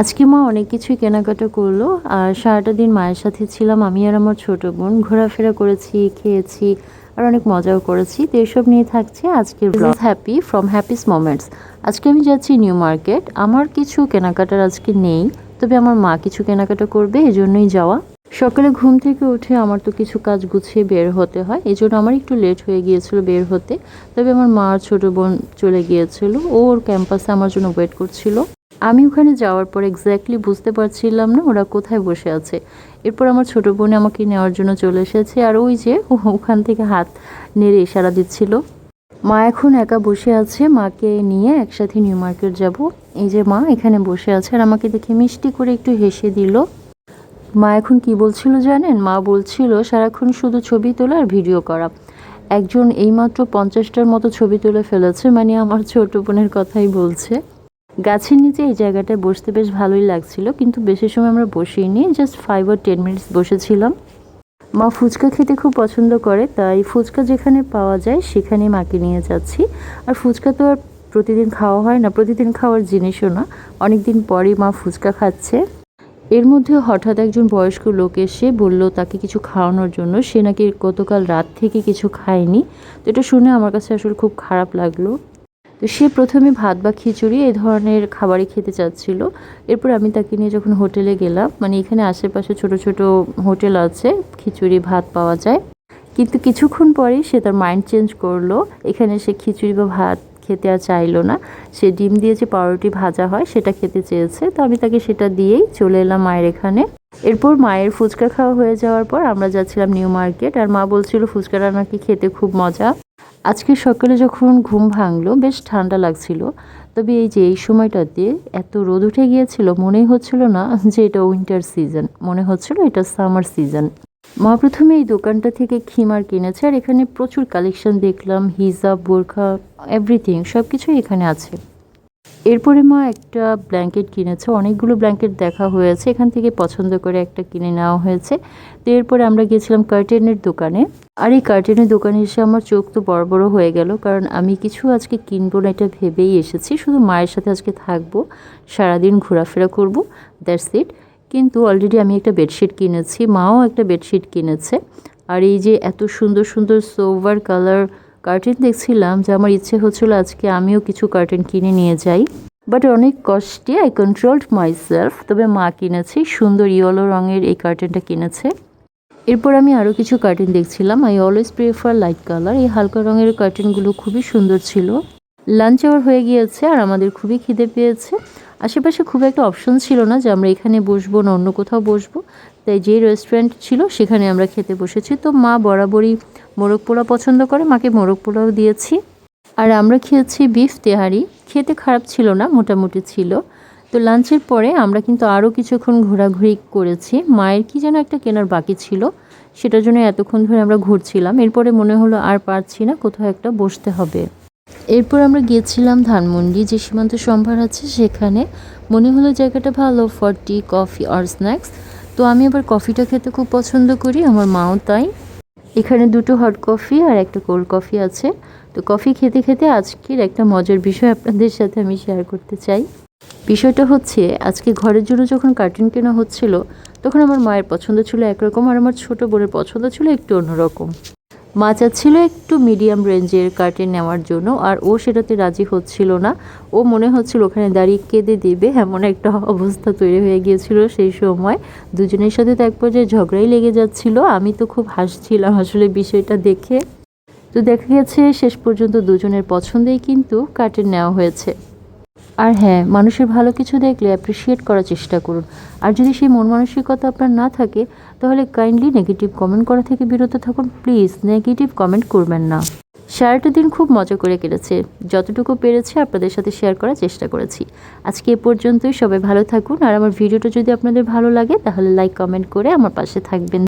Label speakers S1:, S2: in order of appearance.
S1: আজকে মা অনেক কিছুই কেনাকাটা করল আর সারাটা দিন মায়ের সাথে ছিলাম আমি আর আমার ছোট বোন। ঘোরাফেরা করেছি খেয়েছি আর অনেক মজাও করেছি। তো এসব নিয়ে থাকছে আজকের blog happy from happy's moments আজকে আমি যাচ্ছি নিউ মার্কেট। আমার কিছু কেনাকাটার আজকে নেই তবে আমার মা কিছু কেনাকাটা করবে এজন্যই যাওয়া। সকালে ঘুম থেকে উঠে আমার তো কিছু কাজ গুছিয়ে বের হতে হয় এই জন্য আমার একটু লেট হয়ে গিয়েছিল বের হতে। তবে আমার মা আর ছোটো বোন চলে গিয়েছিল ও ওর ক্যাম্পাসে আমার জন্য ওয়েট করছিল। আমি ওখানে যাওয়ার পর এক্স্যাক্টলি বুঝতে পারছিলাম না ওরা কোথায় বসে আছে। এরপর আমার ছোটো বোন আমাকে নেওয়ার জন্য চলে এসেছে আর ওই যে ওখান থেকে হাত নেড়ে ইশারা দিচ্ছিল। মা এখন একা বসে আছে, মাকে নিয়ে একসাথে নিউ মার্কেট যাব। এই যে মা এখানে বসে আছে আর আমাকে দেখে মিষ্টি করে একটু হেসে দিল। মা এখন কি বলছিল জানেন? মা বলছিল, সারাক্ষণ শুধু ছবি তোলা আর ভিডিও করা। একজন এইমাত্র পঞ্চাশটার মতো ছবি তুলে ফেলেছে মানে আমার ছোট বোনের কথাই বলছে। গাছের নিচে এই জায়গাটায় বসতে বেশ ভালোই লাগছিল, কিন্তু বেশি সময় আমরা বসিনি জাস্ট ফাইভ আর টেন মিনিটস বসেছিলাম। মা ফুচকা খেতে খুব পছন্দ করে, তাই ফুচকা যেখানে পাওয়া যায় সেখানে মাকে নিয়ে যাচ্ছি। আর ফুচকা তো আর প্রতিদিন খাওয়া হয় না, প্রতিদিন খাওয়ার জিনিসও না অনেক দিন পরই মা ফুচকা খাচ্ছে। এর মধ্যে হঠাৎ একজন বয়স্ক লোক এসে বলল, তাকে কিছু খাওয়ানোর জন্য। সে নাকি গতকাল রাত থেকে কিছু খায়নি। তো এটা শুনে আমার কাছে আসলে খুব খারাপ লাগল। তো সে প্রথমে ভাত বা খিচুড়ি এই ধরনের খাবারই খেতে চাচ্ছিল। এরপর আমি তাকে নিয়ে যখন হোটেলে গেলাম মানে এখানে আশেপাশে ছোট ছোট হোটেল আছে, খিচুড়ি, ভাত পাওয়া যায়। কিন্তু কিছুক্ষণ পরেই সে তার মাইন্ড চেঞ্জ করল। এখানে সে খিচুড়ি বা ভাত খেতে আর চাইলো না। সে ডিম দিয়ে যে পাউরুটি ভাজা হয়, সেটা খেতে চেয়েছে। তো আমি তাকে সেটা দিয়েই চলে এলাম মায়ের এখানে। এরপর মায়ের ফুচকা খাওয়া হয়ে যাওয়ার পর আমরা যাচ্ছিলাম নিউ মার্কেট। আর মা বলছিল ফুচকাটা নাকি খেতে খুব মজা? আজকে সকালে যখন ঘুম ভাঙলো, বেশ ঠান্ডা লাগছিল। তবে এই যে, এই সময়টাতে এত রোদ উঠে গিয়েছিল, মনেই হচ্ছিল না যে এটা উইন্টার সিজন মনে হচ্ছিল এটা সামার সিজন মা প্রথমে এই দোকানটা থেকে খিমার কিনেছে, আর এখানে প্রচুর কালেকশন দেখলাম, হিজাব, বোরখা এভরিথিং সব কিছুই এখানে আছে। এরপরে মা একটা ব্ল্যাঙ্কেট কিনেছে, অনেকগুলো ব্ল্যাঙ্কেট দেখা হয়েছে, এখান থেকে পছন্দ করে একটা কিনে নেওয়া হয়েছে। তো এরপরে আমরা গিয়েছিলাম কার্টেনের দোকানে। আর এই কার্টেনের দোকানে এসে আমার চোখ তো বড় বড় হয়ে গেল, কারণ আমি কিছু আজকে কিনবো না, এটা ভেবেই এসেছি। শুধু মায়ের সাথে আজকে থাকব, সারাদিন ঘোরাফেরা করব দ্যাটস ইট কিন্তু অলরেডি আমি একটা বেডশিট কিনেছি, মাও একটা বেডশিট কিনেছে। আর এই যে এত সুন্দর সুন্দর সোভার কালার কার্টেন দেখছিলাম, যে আমার ইচ্ছে হচ্ছিল আজকে আমিও কিছু কার্টেন কিনে নিয়ে যাই। বাট অনেক কষ্টে আই কন্ট্রোলড মাই সেলফ তবে মা কিনেছে, সুন্দর ইয়েলো রঙের এই কার্টেনটা কিনেছে। এরপর আমি আরও কিছু কার্টেন দেখছিলাম I always prefer light colour এই হালকা রঙের কার্টেনগুলো খুবই সুন্দর ছিল। লাঞ্চ আওয়ার হয়ে গিয়েছে আর আমাদের খুবই খিদে পেয়েছে। আশেপাশে খুব একটা অপশন ছিল না যে আমরা এখানে বসবো না অন্য কোথাও বসবো। তাই যে রেস্টুরেন্ট ছিল সেখানে আমরা খেতে বসেছি। তো মা বরাবরই মোরগ পোলাও পছন্দ করে, মাকে মোরগ পোলাও দিয়েছি। আর আমরা খেয়েছি বিফ তেহারি। খেতে খারাপ ছিল না, মোটামুটি ছিল। তো লাঞ্চের পরে আমরা কিন্তু আরও কিছুক্ষণ ঘোরাঘুরি করেছি। মায়ের কি যেন একটা কেনার বাকি ছিল, সেটার জন্য এতক্ষণ ধরে আমরা ঘুরছিলাম। এরপরে মনে হলো আর পারছি না, কোথাও একটা বসতে হবে। এরপর আমরা গিয়েছিলাম ধানমন্ডি, যে সীমান্ত সম্ভার আছে সেখানে। মনে হলো জায়গাটা ভালো ফর টি কফি আর স্ন্যাক্স তো আমি আবার কফিটা খেতে খুব পছন্দ করি, আমার মাও তাই। এখানে দুটো হট কফি আর একটা কোল্ড কফি আছে। তো কফি খেতে খেতে আজকের একটা মজার বিষয় আপনাদের সাথে আমি শেয়ার করতে চাই। বিষয়টা হচ্ছে, আজকে ঘরের জন্য যখন কার্টুন কেনা হচ্ছিল, তখন আমার মায়ের পছন্দ ছিল একরকম আর আমার ছোট বোনের পছন্দ ছিল একটু অন্যরকম। মা চাচ্ছিল একটু মিডিয়াম রেঞ্জের কার্টেন নেওয়ার জন্য, আর ও সেটাতে রাজি হচ্ছিল না। ও মনে হচ্ছিল ওখানে দাঁড়িয়ে কেঁদে দেবে, এমন একটা অবস্থা তৈরি হয়ে গিয়েছিল সেই সময়। দুজনের সাথে তো এক পর্যায়ে ঝগড়াই লেগে যাচ্ছিল, আমি তো খুব হাসছিলাম আসলে বিষয়টা দেখে। তো দেখা গেছে শেষ পর্যন্ত দুজনের পছন্দেই কিন্তু কার্টেন নেওয়া হয়েছে। আর হ্যাঁ মানুষের ভালো কিছু দেখলে অ্যাপ্রিসিয়েট করার চেষ্টা করুন। আর যদি সেই মন মানসিকতা আপনার না থাকে, তাহলে কাইন্ডলি নেগেটিভ কমেন্ট করা থেকে বিরত থাকুন। প্লিজ নেগেটিভ কমেন্ট করবেন না। সারাটা দিন খুব মজা করে কেটেছে। যতটুকু পেরেছে আপনাদের সাথে শেয়ার করার চেষ্টা করেছি। আজকে এ পর্যন্তই। সবাই ভালো থাকুন। আর আমার ভিডিওটা যদি আপনাদের ভালো লাগে, তাহলে লাইক কমেন্ট করে আমার পাশে থাকবেন।